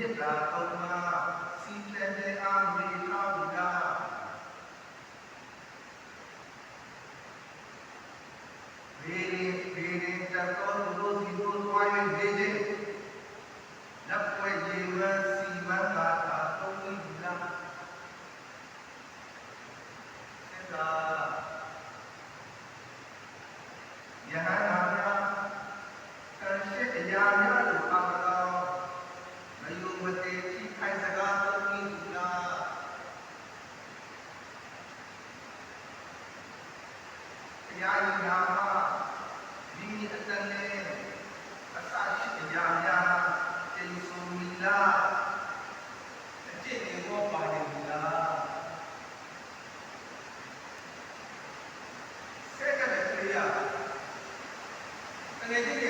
Vietnam, Oklahoma, Sealand, and ရားရည်ရာမိမိအတန်နဲ့အစာရှိအရာများတင်ဆိုမိလားအကျင့်တွေဟောပါတယ်မလားဆက်ကလေးကတကယ်ကြီး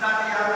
that they are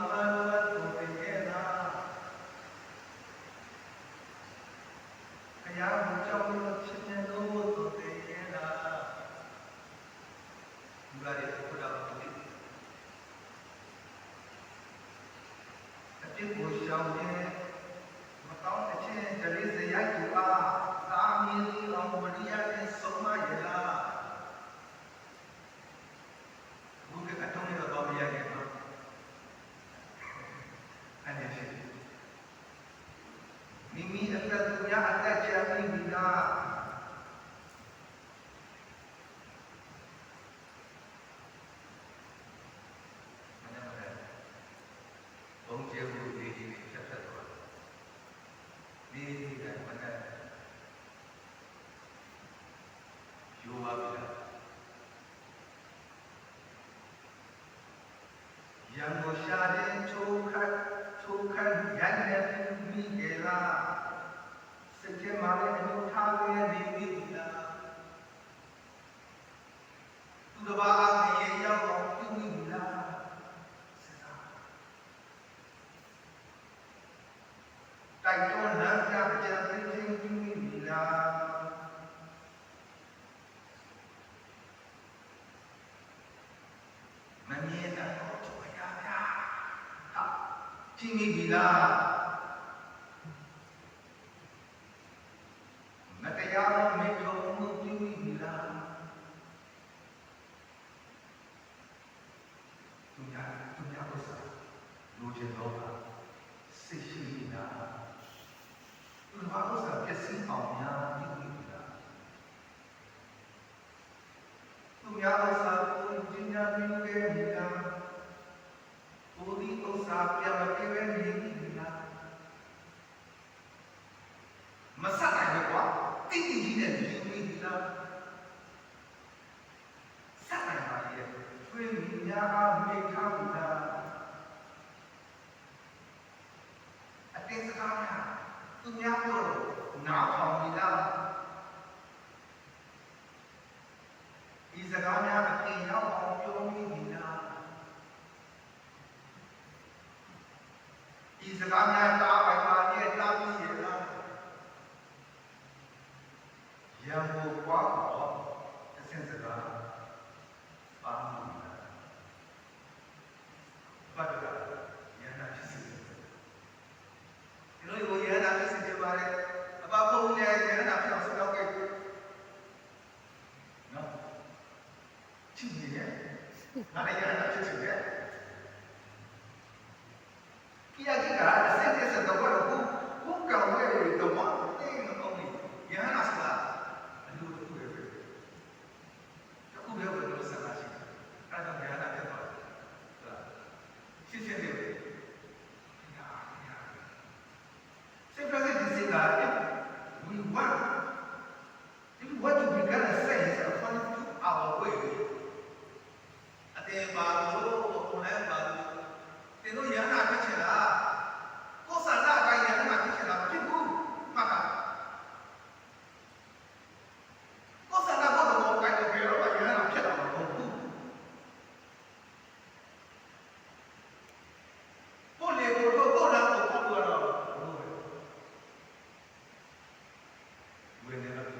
မိမိအသက်သူများအသက်ချမ်းပြီးသား လည်းအလိုထားခဲ့နေပြီလားသူတစ်ပါးအငရဲ့ရောက်တော့ပြုမိလားစဉ်းစားတိုက်တွန်းလမ်းပြကြံသိသိပြုမိလားမမြင်တော့တို့ရပါဟာပြင်းပြီလား क्या साधु जिन्या मिलते मिला पूरी तो साप्या के वे नहीं मिला मसा ना है क्या तीन जी ने जी हुई मिला सा ना है कोई मिला आ मेखा मिला अतेस का ना तुम यहाँ पर ना खाओ मिला इंतज़ाम है Y aquí, carajo. venir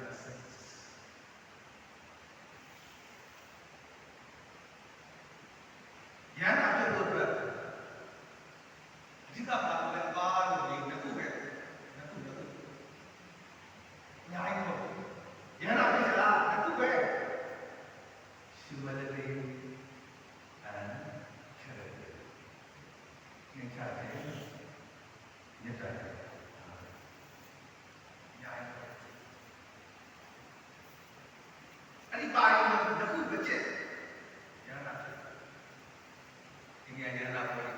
Ipaalam ng naku, ba't yan? Yan ang nakita. Tingnan